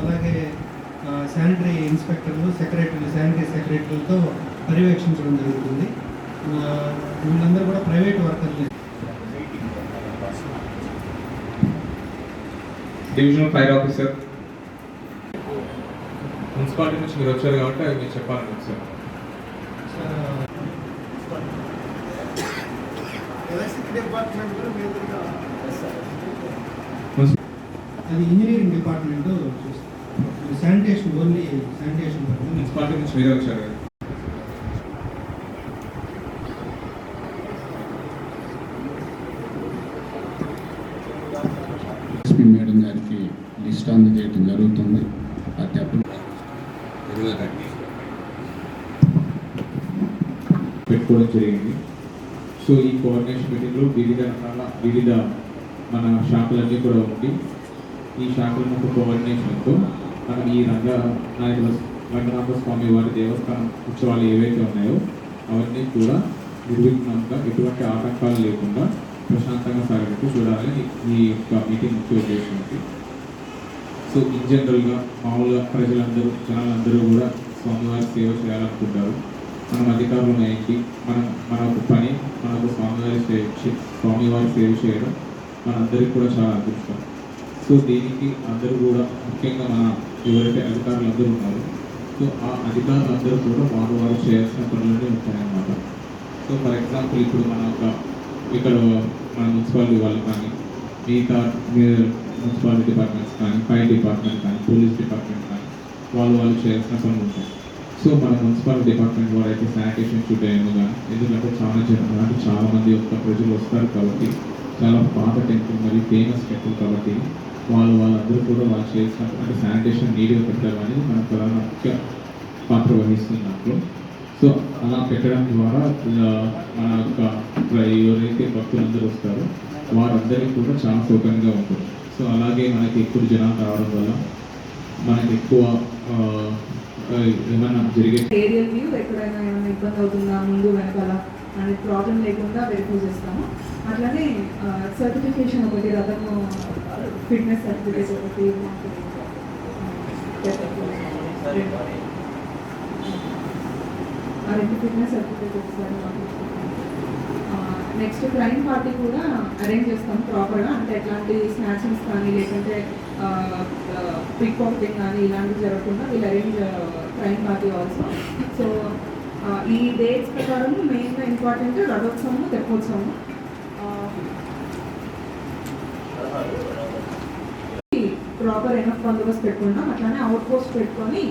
అలాగే శానిటరీ ఇన్స్పెక్టర్లు సెక్రటరీలు శానిటరీ సెక్రటరీలతో పర్యవేక్షించడం జరుగుతుంది. వీళ్ళందరూ కూడా private వర్కర్లే. Divisional fire officer. Municipality నుంచి మీరు వచ్చారు కాబట్టి అవి మీరు చెప్పాలని వచ్చారు అది engineering department sanitation only sanitation municipality నుంచి మీరే వచ్చారు కదా. గారికి లిస్ట్ అందజేయడం జరుగుతుంది. అధ్యాపకులు పెట్టుకోవడం జరిగింది. సో ఈ కోఆర్డినేషన్ మీటింగ్లో వివిధ రకాల వివిధ మన శాఖలన్నీ కూడా ఉండి ఈ శాఖల యొక్క కోఆర్డినేషన్తో మనం ఈ రంగ నాయకుల రంగనాథ స్వామి వారి దేవస్థానం ఉత్సవాలు ఏవైతే ఉన్నాయో అవన్నీ కూడా నిర్విఘ్నంగా ఎటువంటి ఆటంకాలు లేకుండా ప్రశాంతంగా సాగేట్టు చూడాలని ఈ యొక్క మీటింగ్ ముఖ్య ఉద్దేశం ఉంది సో ఇన్ జనరల్గా మామూలుగా ప్రజలందరూ జనాలందరూ కూడా స్వామివారి సేవ చేయాలనుకుంటారు. మనం అధికారులు ఏంటి మనం మన ఒక పని మనకు స్వామివారి సేవ స్వామివారి సేవ చేయడం మనందరికీ కూడా చాలా అదృష్టం. సో దీనికి అందరూ కూడా ముఖ్యంగా మన ఎవరైతే అధికారులు అందరూ ఉన్నారో సో ఆ అధికారులు అందరూ కూడా వారు వారు చేయాల్సిన పనులన్నీ ఉంటాయన్నమాట. సో ఫర్ ఎగ్జాంపుల్ ఇప్పుడు మన ఒక ఇక్కడ మన మున్సిపాలిటీ వాళ్ళు కానీ మిగతా మున్సిపాలిటీ డిపార్ట్మెంట్స్ కానీ ఫైర్ డిపార్ట్మెంట్ కానీ పోలీస్ డిపార్ట్మెంట్ కానీ వాళ్ళు వాళ్ళు చేయాల్సిన పనులు ఉంటాయి. సో మన మున్సిపల్ డిపార్ట్మెంట్ వారు అయితే శానిటేషన్ చూడేమో కానీ ఎందుకంటే చాలా జనం అంటే చాలా మంది యొక్క ప్రజలు వస్తారు కాబట్టి చాలా పాత టెంపుల్ మరియు ఫేమస్ టెంపుల్ కాబట్టి వాళ్ళు వాళ్ళందరూ కూడా వాళ్ళు చేసిన అంటే శానిటేషన్ నీట్గా పెట్టడం అనేది మన ప్రధాన ముఖ్య పాత్ర వహిస్తున్నట్లు సో అలా పెట్టడం ద్వారా మన యొక్క ప్ర- ఎవరైతే భక్తులందరూ వస్తారో వారందరికీ కూడా చాలా సౌకర్యంగా ఉంటుంది. సో అలాగే మనకి ఎక్కువ జనాలు రావడం వల్ల మనకి ఎక్కువ ఆ, ఏమైనా జరిగే ఏరియల్ వ్యూ ఎక్కడైనా ఏమైనా ఇబ్బంది అవుతుందా? ముందు వెనకాల అనే ప్రాబ్లం లేకుండా వెరిఫై చేస్తాము. అట్లానే సర్టిఫికేషన్ ఒకటి రథము ఫిట్నెస్ సర్టిఫికేట్ ఒకటి మాకు ఆ రెండు ఫిట్నెస్ సర్టిఫికేట్ ఒకసారి నెక్స్ట్ క్రైమ్ పార్టీ కూడా అరేంజ్ చేస్తాం ప్రాపర్గా అంటే ఎట్లాంటి స్నాచింగ్స్ కానీ లేకుంటే పిక్ పాకెటింగ్ కానీ ఇలాంటివి జరగకుండా వీళ్ళు arrange crime party also so ఈ డేట్స్ ప్రకారం మెయిన్గా ఇంపార్టెంట్ రథోత్సవము తెప్పోత్సవము. ప్రాపర్ ఎనఫ్ బందోబస్తు పెట్టుకుంటాం. అట్లానే అవుట్ పోస్ట్ పెట్టుకొని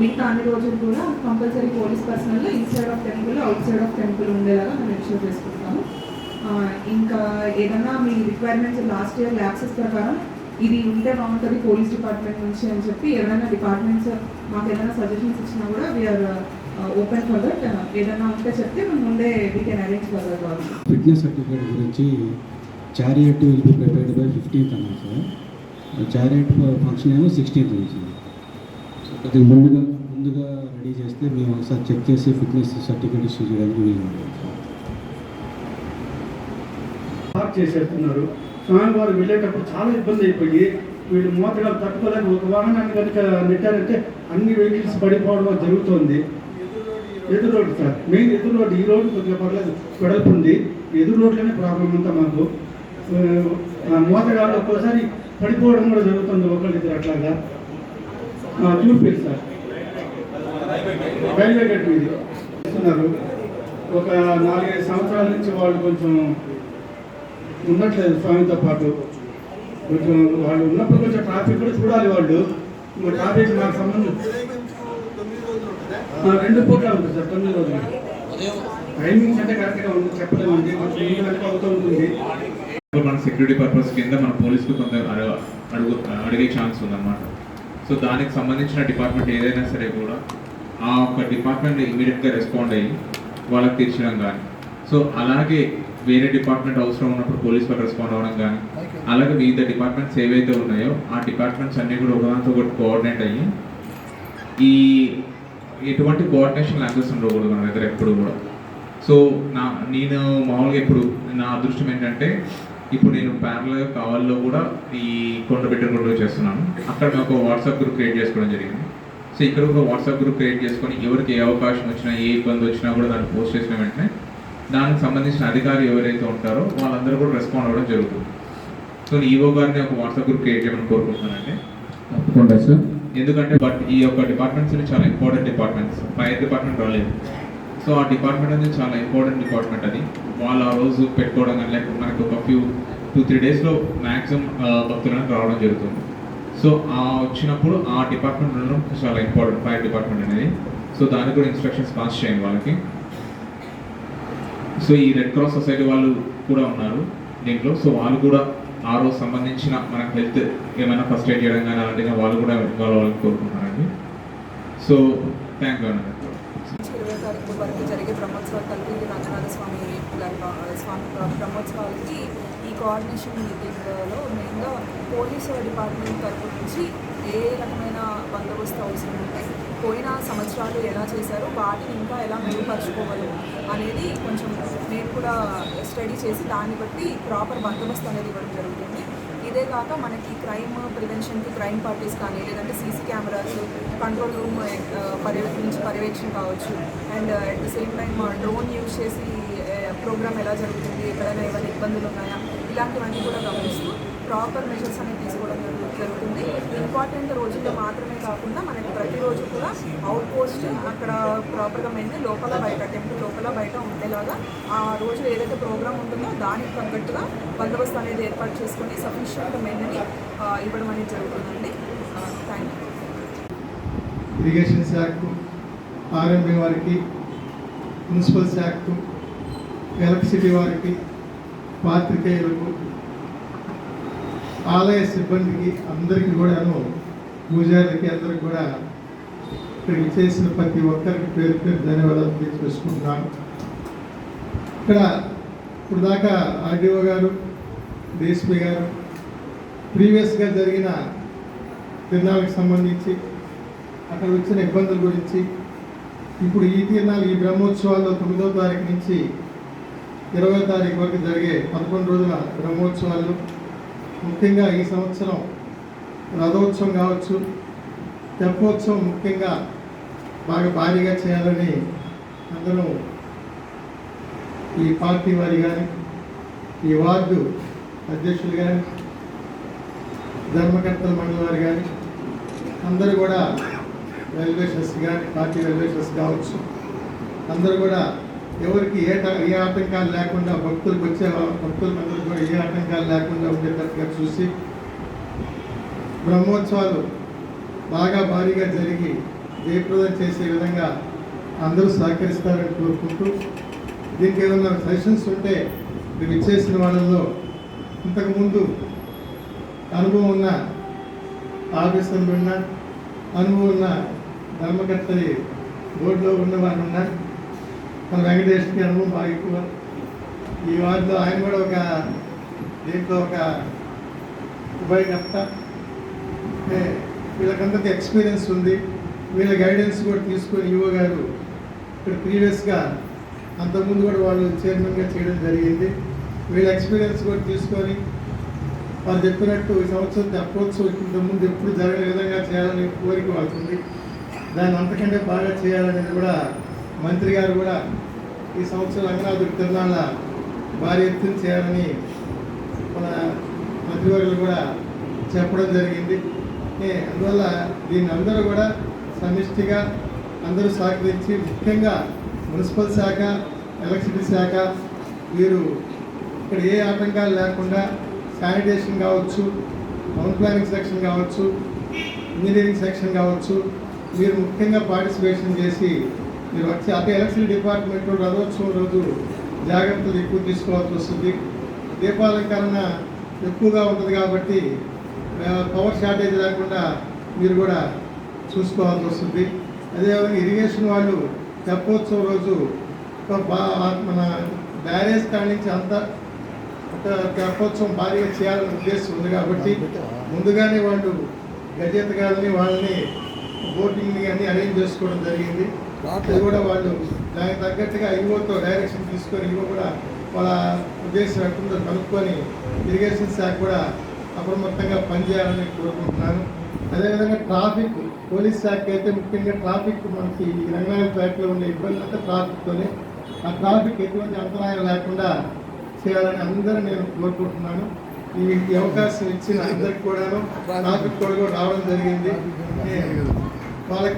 మిగతా అన్ని రోజులు కూడా compulsory police personnel inside of temple out side of temple ఉండేలాగా మేము ఎన్షూర్ చేసుకుంటాము. ఇంకా ఏదన్నా మీ రిక్వైర్మెంట్స్ లాస్ట్ ఇయర్ ల్యాబ్సెస్ ప్రకారం ఇది ఉంటే బాగుంటుంది పోలీస్ డిపార్ట్మెంట్ నుంచి అని చెప్పి ఎవరైనా డిపార్ట్మెంట్స్ మాకు ఏదైనా సజెషన్స్ ఇచ్చినా కూడా వీఆర్ ఓపెన్ ఫర్ దట్ ఏదైనా ఉంటే చెప్తే మేము ముందే we can arrange for that fitness certificate గురించి chariot will be prepared by fifteenth అన్నారు సార్ చారియట్ ఫంక్షన్ ఏమో సిక్స్టీన్త్ నుంచి. అది ముందుగా ముందుగా రెడీ చేస్తే మేము ఒకసారి చెక్ చేసి ఫిట్నెస్ సర్టిఫికేట్ ఇష్యూ చేయడానికి వీలు చేసేస్తున్నారు. స్వామివారు వెళ్ళేటప్పుడు చాలా ఇబ్బంది అయిపోయి వీళ్ళు మూతగా తట్టుకోలేక ఒక వాహనాన్ని కనుక నెట్టారంటే అన్ని వెహికల్స్ పడిపోవడం జరుగుతోంది. ఎదురు రోడ్డు సార్ మెయిన్ ఎదురు రోడ్డు ఈ రోడ్డు కొద్దిగా పర్లేదు వెడల్పు ఉంది. ఎదురు రోడ్లోనే ప్రాబ్లం అంతా మాకు. మూతగాళ్ళు ఒక్కోసారి పడిపోవడం కూడా జరుగుతుంది ఒకళ్ళిద్దరు అట్లాగా. ఆ, సార్ రైల్వే గేట్ మీద ఇస్తున్నారు. ఒక నాలుగైదు సంవత్సరాల నుంచి వాళ్ళు కొంచెం ఉండట్లేదు స్వామితో పాటు. కొంచెం వాళ్ళు ఉన్నప్పుడు కొంచెం ట్రాఫిక్ కూడా చూడాలి వాళ్ళు. ఇంకా ట్రాఫిక్ నాకు సంబంధం రెండు పూట్ల ఉంటుంది సార్ తొమ్మిది రోజులు. టైమింగ్స్ అంటే కరెక్ట్గా ఉంది చెప్పలేమండి కొంచెం అవుతూ ఉంటుంది. మన సెక్యూరిటీ పర్పస్ కింద మన పోలీసులు కొంత అడగ అడుగు అడిగే ఛాన్స్ ఉందన్నమాట. సో దానికి సంబంధించిన డిపార్ట్మెంట్ ఏదైనా సరే కూడా ఆ ఒక్క డిపార్ట్మెంట్ ఇమీడియట్గా రెస్పాండ్ అయ్యి వాళ్ళకి తీర్చడం కానీ సో అలాగే వేరే డిపార్ట్మెంట్ అవసరం ఉన్నప్పుడు పోలీస్ వాళ్ళు రెస్పాండ్ అవ్వడం కానీ అలాగే వివిధ డిపార్ట్మెంట్స్ ఏవైతే ఉన్నాయో ఆ డిపార్ట్మెంట్స్ అన్నీ కూడా ఒకదాంతో ఒకటి కోఆర్డినేట్ అయ్యి ఈ ఎటువంటి కోఆర్డినేషన్ లాంగ్వేజ్ ఉండకూడదు మన దగ్గర ఎప్పుడు కూడా. సో నా నేను మామూలుగా ఇప్పుడు నా అదృష్టం ఏంటంటే ఇప్పుడు నేను ప్యారల్గా కావాల్లో కూడా ఈ కొండబెట్ట రోడ్లో చేస్తున్నాను. అక్కడ ఒక వాట్సాప్ గ్రూప్ క్రియేట్ చేసుకోవడం జరిగింది. సో ఇక్కడ ఒక వాట్సాప్ గ్రూప్ క్రియేట్ చేసుకొని ఎవరికి ఏ అవకాశం వచ్చినా ఏ ఇబ్బంది వచ్చినా కూడా దాన్ని పోస్ట్ చేసిన వెంటనే దానికి సంబంధించిన అధికారి ఎవరైతే ఉంటారో వాళ్ళందరూ కూడా రెస్పాండ్ అవ్వడం జరుగుతుంది. సో ఈవో గారిని ఒక వాట్సాప్ గ్రూప్ క్రియేట్ చేయమని కోరుకుంటున్నానండి. తప్పకుండా సార్. ఎందుకంటే బట్ ఈ యొక్క డిపార్ట్మెంట్స్ చాలా ఇంపార్టెంట్ డిపార్ట్మెంట్స్. ఫైర్ డిపార్ట్మెంట్ రాలేదు. సో ఆ డిపార్ట్మెంట్ అనేది చాలా ఇంపార్టెంట్ డిపార్ట్మెంట్ అది. వాళ్ళు ఆ రోజు పెట్టుకోవడం కానీ లేకపోతే మనకు ఒక ఫ్యూ టూ త్రీ డేస్లో మ్యాక్సిమం భక్తులను రావడం జరుగుతుంది. సో ఆ వచ్చినప్పుడు ఆ డిపార్ట్మెంట్ ఉండడం చాలా ఇంపార్టెంట్ ఫైర్ డిపార్ట్మెంట్ అనేది. సో దానికి కూడా ఇన్స్ట్రక్షన్స్ పాస్ చేయండి వాళ్ళకి. సో ఈ రెడ్ క్రాస్ సొసైటీ వాళ్ళు కూడా ఉన్నారు దీంట్లో. సో వాళ్ళు కూడా ఆ రోజు సంబంధించిన మన హెల్త్ ఏమైనా ఫస్ట్ ఎయిడ్ చేయడం కానీ అలాంటివి వాళ్ళు కూడా ఇన్వాల్వ్ అవ్వాలని సో థ్యాంక్ యూ అండి ఇరవై తారీఖు వరకు జరిగే బ్రహ్మోత్సవాలు కలిపి రంగనాథ స్వామి గారి బ- స్వామి ఈ కోఆర్డినేషన్ మీటింగ్లో మెయిన్గా పోలీసు డిపార్ట్మెంట్ తరపు నుంచి ఏ రకమైన బందోబస్తు అవసరం ఉంటాయి పోయిన సంవత్సరాలు ఎలా చేశారో వాటిని ఇంకా ఎలా మెరుగుపరచుకోవాలి అనేది కొంచెం నేను కూడా స్టడీ చేసి దాన్ని బట్టి ప్రాపర్ బందోబస్తు అనేది ఇవ్వడం జరుగుతుంది. ఇదే కాక మనకి క్రైమ్ ప్రివెన్షన్కి క్రైమ్ పార్టీస్ కానీ లేదంటే సీసీ కెమెరాస్ కంట్రోల్ రూమ్ పర్యవేక్షించి పర్యవేక్షణ కావచ్చు. And at the same time drone use చేసి ప్రోగ్రామ్ ఎలా జరుగుతుంది ఎక్కడైనా ఏమైనా ఇబ్బందులు ఉన్నాయా ఇలాంటివన్నీ కూడా గమనిస్తూ ప్రాపర్ మెజర్స్ అనేవి తీసుకోవడం జరుగుతుంది. ఇంపార్టెంట్ రోజుల్లో మాత్రమే కాకుండా మనకి ప్రతిరోజు కూడా అవుట్ పోస్ట్ అక్కడ ప్రాపర్గా మెయిన్ లోపల బయట టెంపుల్ లోపల బయట ఉండేలాగా ఆ రోజు ఏదైతే ప్రోగ్రామ్ ఉంటుందో దానికి తగ్గట్టుగా బందోబస్తు అనేది ఏర్పాటు చేసుకొని సఫిషియంట్ మెయిన్ని ఇవ్వడం అనేది జరుగుతుందండి. థ్యాంక్ యూ ఇరిగేషన్ శాఖకు ఆర్ఎంబీ వారికి మున్సిపల్ శాఖకు ఎలక్ట్రిసిటీ వారికి పాత్రికేయులకు ఆలయ సిబ్బందికి అందరికీ కూడాను పూజారికి అందరికి కూడా ఇక్కడికి చేసిన ప్రతి ఒక్కరికి పేరు పేరు ధన్యవాదాలు తెలియజేసుకుంటున్నాను. ఇక్కడ ఇప్పుడు దాకా ఆర్డీఓ గారు డిఎస్పీ గారు ప్రీవియస్గా జరిగిన తిరునాళ్ళకి సంబంధించి అక్కడ వచ్చిన ఇబ్బందుల గురించి ఇప్పుడు ఈ తిరునాళ్ళు ఈ బ్రహ్మోత్సవాల్లో తొమ్మిదో తారీఖు నుంచి ఇరవై తారీఖు వరకు జరిగే పదకొండు రోజుల బ్రహ్మోత్సవాలు ముఖ్యంగా ఈ సంవత్సరం రథోత్సవం కావచ్చు తెప్పోత్సవం ముఖ్యంగా బాగా భారీగా చేయాలని అందరూ ఈ పార్టీ వారి కానీ ఈ వార్డు అధ్యక్షులు కానీ ధర్మకర్తల మండలి వారు కానీ అందరూ కూడా వెల్వేషర్స్ కానీ పార్టీ వెల్వేషర్స్ కావచ్చు అందరూ కూడా ఎవరికి ఏ ఏ ఆటంకాలు లేకుండా భక్తులకు వచ్చే వా- భక్తులందరూ కూడా ఏ ఆటంకాలు లేకుండా ఉండేటట్టుగా చూసి బ్రహ్మోత్సవాలు బాగా భారీగా జరిగి జయప్రదం చేసే విధంగా అందరూ సహకరిస్తారని కోరుకుంటూ దీనికి ఏమైనా సజెషన్స్ ఉంటే మీరు ఇచ్చేసిన వాళ్ళలో ఇంతకుముందు అనుభవం ఉన్న ఆఫీసర్లు ఉన్న అనుభవం ఉన్న ధర్మకర్తని బోర్డులో ఉన్న వాళ్ళు ఉన్నారు మన వెంకటేష్ అనుభవం బాగా ఎక్కువ. ఈ వాటిలో ఆయన కూడా ఒక దీంట్లో ఒక ఉభయకర్త ఏ, ఎక్స్పీరియన్స్ ఉంది. వీళ్ళ గైడెన్స్ కూడా తీసుకొని యువ గారు ఇక్కడ ప్రీవియస్గా అంతకుముందు కూడా వాళ్ళు చైర్మన్గా చేయడం జరిగింది. వీళ్ళ ఎక్స్పీరియన్స్ కూడా తీసుకొని వాళ్ళు చెప్పినట్టు ఈ సంవత్సరం తెప్పవచ్చు ఇంతకుముందు ఎప్పుడు జరగని విధంగా చేయాలని కోరిక వాళ్ళకుంది. దాన్ని అంతకంటే బాగా చేయాలనేది కూడా మంత్రి గారు కూడా ఈ సంవత్సరం రంగనాథుడి తిరునాళ్ళ భారీ ఎత్తున చేయాలని మన మంత్రివర్యులు కూడా చెప్పడం జరిగింది. అందువల్ల దీన్ని అందరూ కూడా సమిష్టిగా అందరూ సహకరించి ముఖ్యంగా మున్సిపల్ శాఖ ఎలక్ట్రిసిటీ శాఖ వీరు ఇక్కడ ఏ ఆటంకాలు లేకుండా శానిటేషన్ కావచ్చు టౌన్ ప్లానింగ్ సెక్షన్ కావచ్చు ఇంజనీరింగ్ సెక్షన్ కావచ్చు మీరు ముఖ్యంగా పార్టిసిపేషన్ చేసి మీరు వచ్చి అదే ఎలక్ట్రిసిటీ డిపార్ట్మెంట్ రథోత్సవం రోజు జాగ్రత్తలు ఎక్కువ తీసుకోవాల్సి వస్తుంది. దీపాలంకరణ ఎక్కువగా ఉంటుంది కాబట్టి పవర్ షార్టేజ్ లేకుండా మీరు కూడా చూసుకోవాల్సి వస్తుంది. అదేవిధంగా ఇరిగేషన్ వాళ్ళు తెప్పోత్సవం రోజు మన బ్యారేజ్ కాడి నుంచి అంతా ఒక తెప్పోత్సవం భారీగా చేయాలని ఉద్దేశం ఉంది కాబట్టి ముందుగానే వాళ్ళు గజెతగాలని వాళ్ళని బోటింగ్ని అన్నీ అరేంజ్ చేసుకోవడం జరిగింది. అది కూడా వాళ్ళు దానికి తగ్గట్టుగా ఈవోతో డైరెక్షన్ తీసుకొని ఈవో కూడా వాళ్ళ ఉద్దేశం ఎట్టుందో కనుక్కొని ఇరిగేషన్ శాఖ కూడా అప్రమత్తంగా పనిచేయాలని కోరుకుంటున్నాను అదేవిధంగా ట్రాఫిక్ పోలీస్ శాఖ అయితే ముఖ్యంగా ట్రాఫిక్ మనకి ఈ రంగనాయక ట్రాక్లో ఉండే ఇబ్బంది అంతా ట్రాఫిక్తోనే. ఆ ట్రాఫిక్ ఎటువంటి అంతరాయం లేకుండా చేయాలని అందరూ నేను కోరుకుంటున్నాను. ఈ ఈ అవకాశం ఇచ్చిన అందరికి కూడాను ట్రాఫిక్ కూడా రావడం జరిగింది. వాళ్ళకి